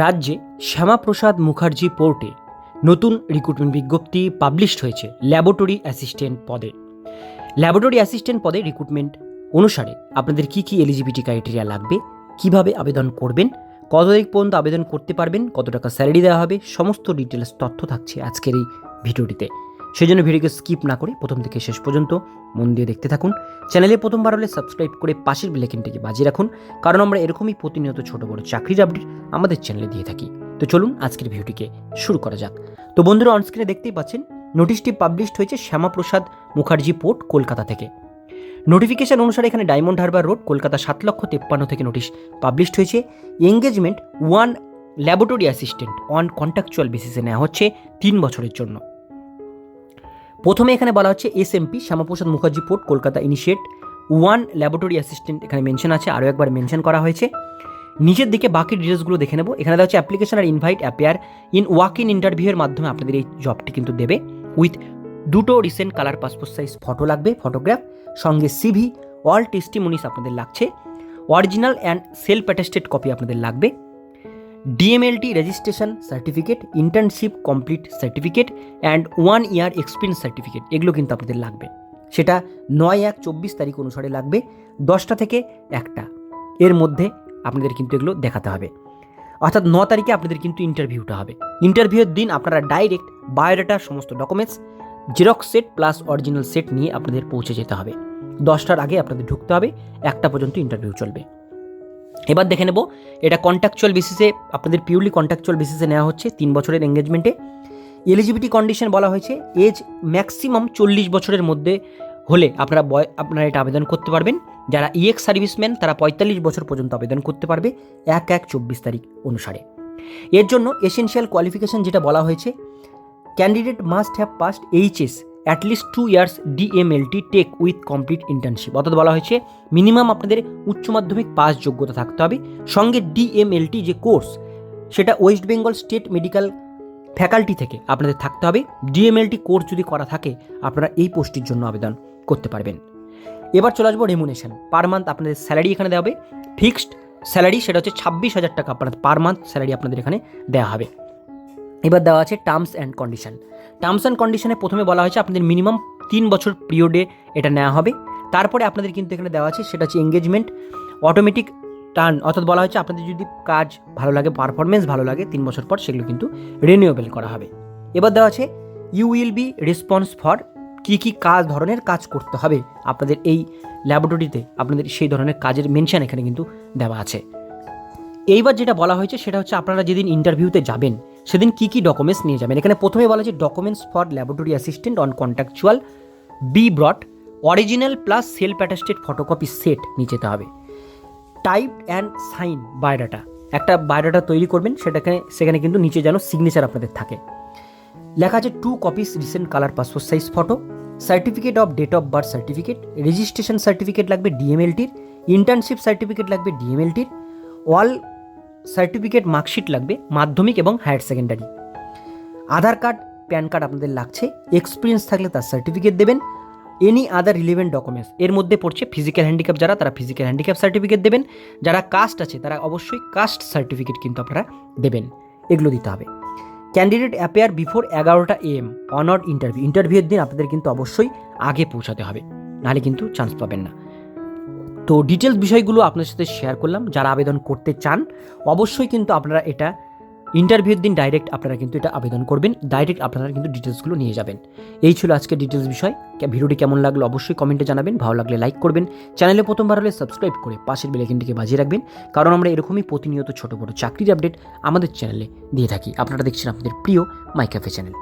রাজ্যে শ্যামাপ্রসাদ মুখার্জি পোর্টে নতুন রিক্রুটমেন্ট বিজ্ঞপ্তি পাবলিশড হয়েছে ল্যাবরেটরি অ্যাসিস্ট্যান্ট পদে। ল্যাবরেটরি অ্যাসিস্ট্যান্ট পদে রিক্রুটমেন্ট অনুসারে আপনাদের কি কি এলিজিবিলিটি ক্রাইটেরিয়া লাগবে, কীভাবে আবেদন করবেন কত তারিখ পর্যন্ত আবেদন করতে পারবেন, কত টাকা স্যালারি দেওয়া হবে, সমস্ত ডিটেলস তথ্য থাকছে আজকের এই ভিডিওটিতে। সেই জন্য ভিডিওকে স্কিপ না করে প্রথম থেকে শেষ পর্যন্ত মন দিয়ে দেখতে থাকুন। চ্যানেলে প্রথমবার হলে সাবস্ক্রাইব করে পাশের বেলেকেনটিকে বাজিয়ে রাখুন, কারণ আমরা এরকমই প্রতিনিয়ত ছোট বড় চাকরির আপডেট আমাদের চ্যানেলে দিয়ে থাকি। তো চলুন আজকের ভিডিওটিকে শুরু করা যাক। তো বন্ধুরা অনস্ক্রিনে দেখতেই পাচ্ছেন নোটিশটি পাবলিশড হয়েছে শ্যামাপ্রসাদ মুখার্জি পোর্ট কলকাতা থেকে। নোটিফিকেশন অনুসারে এখানে ডায়মন্ড হারবার রোড কলকাতা সাত লক্ষ তেপ্পান্ন থেকে নোটিশ পাবলিশড হয়েছে। Engagement one laboratory assistant on contractual বেসিসে নেওয়া হচ্ছে তিন বছরের জন্য। প্রথমে এখানে বলা হচ্ছে S MP Shyamaprasad Mukherjee port, Kolkata initiate. One laboratory assistant এখানে মেনশন আছে, আরও একবার মেনশন করা হয়েছে। নিচের দিকে বাকি ডিটেলসগুলো দেখে নেব। এখানে দেওয়া হচ্ছে application R invite appear in walk in ইন্টারভিউয়ের মাধ্যমে আপনাদের এই জবটি কিন্তু দেবে। উইথ দুটো recent colour passport size photo লাগবে, ফটোগ্রাফ, সঙ্গে সিভি, অল টেস্টিমনিস আপনাদের লাগছে। Original and self attested copy আপনাদের লাগবে। DMLT registration certificate internship complete certificate and one year experience certificate এগুলো কিন্তু আপনাদের লাগবে। সেটা নয় এক চব্বিশ তারিখ অনুসারে লাগবে, দশটা থেকে একটা। এর মধ্যে আপনাদের কিন্তু এগুলো দেখাতে হবে। অর্থাৎ ন তারিখে আপনাদের কিন্তু ইন্টারভিউটা হবে। ইন্টারভিউয়ের দিন আপনারা ডাইরেক্ট বায়োডাটার সমস্ত documents xerox set plus original set নিয়ে আপনাদের পৌঁছে যেতে হবে। দশটার আগে আপনাদের ঢুকতে হবে, একটা পর্যন্ত ইন্টারভিউ চলবে। এবার দেখে নেব, এটা কন্ট্রাকচুয়াল বেসিসে আপনাদের পিওরলি কন্ট্রাকচুয়াল বেসিসে নেওয়া হচ্ছে তিন বছরের এঙ্গেজমেন্টে এলিজিবিলিটি কন্ডিশন বলা হয়েছে এজ ম্যাক্সিমাম চল্লিশ বছরের মধ্যে হলে আপনারা বয়, আপনারা এটা আবেদন করতে পারবেন। যারা ইএক্স সার্ভিসম্যান তারা পঁয়তাল্লিশ বছর পর্যন্ত আবেদন করতে পারবে এক এক চব্বিশ তারিখ অনুসারে। এর জন্য এসেনশিয়াল কোয়ালিফিকেশন যেটা বলা হয়েছে candidate must have passed HS at least two years DMLT tech with complete internship অর্থাৎ বলা হয়েছে মিনিমাম আপনাদের উচ্চ মাধ্যমিক পাস যোগ্যতা থাকতে হবে। সঙ্গে ডিএমএলটি যে কোর্স সেটা West Bengal state medical faculty থেকে আপনাদের থাকতে হবে। ডিএমএলটি কোর্স যদি করা থাকে, আপনারা এই পোস্টের জন্য আবেদন করতে পারবেন। এবার চলে আসব রেমুনেশন পার মান্থ আপনাদের স্যালারি এখানে দেওয়া হবে। ফিক্সড স্যালারি সেটা হচ্ছে ছাব্বিশ হাজার টাকা আপনাদের পার মান্থ স্যালারি আপনাদের এখানে দেওয়া হবে। এবার দেওয়া আছে terms and condition terms and কন্ডিশনে প্রথমে বলা হয়েছে আপনাদের মিনিমাম তিন বছর পিরিয়ডে এটা নেওয়া হবে। তারপরে আপনাদের কিন্তু এখানে দেওয়া আছে, সেটা হচ্ছে এঙ্গেজমেন্ট অটোমেটিক টার্ন অর্থাৎ বলা হয়েছে আপনাদের যদি কাজ ভালো লাগে পারফরমেন্স ভালো লাগে, তিন বছর পর সেগুলো কিন্তু রিনিউয়েবল করা হবে। এবার দেওয়া আছে you will be response for কী কী কাজ ধরনের কাজ করতে হবে আপনাদের এই ল্যাবরেটরিতে আপনাদের সেই ধরনের কাজের মেনশন এখানে কিন্তু দেওয়া আছে। এইবার যেটা বলা হয়েছে সেটা হচ্ছে আপনারা যেদিন ইন্টারভিউতে যাবেন সেদিন কী কী ডকুমেন্টস নিয়ে যাবেন? এখানে প্রথমে বলা হয়েছে documents for laboratory assistant on contractual be brought original plus self attested photocopy set নিয়ে যেতে হবে। টাইপ অ্যান্ড সাইন বায়োডাটা একটা বায়োডাটা তৈরি করবেন, সেটাকে সেখানে কিন্তু নিচে যেন সিগনেচার আপনাদের থাকে। লেখা আছে two copies recent colour passport size photo certificate of date of birth certificate registration certificate লাগবে ডিএমএলটির ইন্টার্নশিপ সার্টিফিকেট লাগবে ডিএমএলটির অল সার্টিফিকেট, মার্কশিট লাগবে মাধ্যমিক এবং higher secondary. Aadhaar card, PAN card আপনাদের লাগছে, এক্সপিরিয়েন্স থাকলে তার সার্টিফিকেট দেবেন, এনি আদার রিলেভেন্ট ডকুমেন্টস। এর মধ্যে পড়ছে ফিজিক্যাল হ্যান্ডিক্যাপ, যারা তারা ফিজিক্যাল হ্যান্ডিক্যাপ সার্টিফিকেট দেবেন, যারা কাস্ট আছে তারা অবশ্যই কাস্ট সার্টিফিকেট কিন্তু আপনারা দেবেন, এগুলো দিতে হবে। ক্যান্ডিডেট অ্যাপেয়ার বিফোর এগারোটা এম অনর ইন্টারভিউ, ইন্টারভিউয়ের দিন আপনাদের কিন্তু অবশ্যই আগে পৌঁছাতে হবে, নাহলে কিন্তু চান্স পাবেন না। তো ডিটেলস বিষয়গুলো আপনার সাথে শেয়ার করলাম। যারা আবেদন করতে চান, অবশ্যই কিন্তু আপনারা এটা ইন্টারভিউর দিন ডাইরেক্ট আপনারা কিন্তু এটা আবেদন করবেন। ডাইরেক্ট আপনারা কিন্তু ডিটেলসগুলো নিয়ে যাবেন। এই ছিল আজকের ডিটেলস বিষয়। ভিডিওটি কেমন লাগল অবশ্যই কমেন্টে জানাবেন। ভালো লাগলে লাইক করবেন। চ্যানেলে প্রথমবার হলে সাবস্ক্রাইব করে পাশের বেলাইকিনটিকে বাজিয়ে রাখবেন। কারণ আমরা এরকমই প্রতিনিয়ত ছোটো বড় চাকরির আপডেট আমাদের চ্যানেলে দিয়ে থাকি। আপনারা দেখছেন আপনাদের প্রিয় মাইক্যাফে চ্যানেল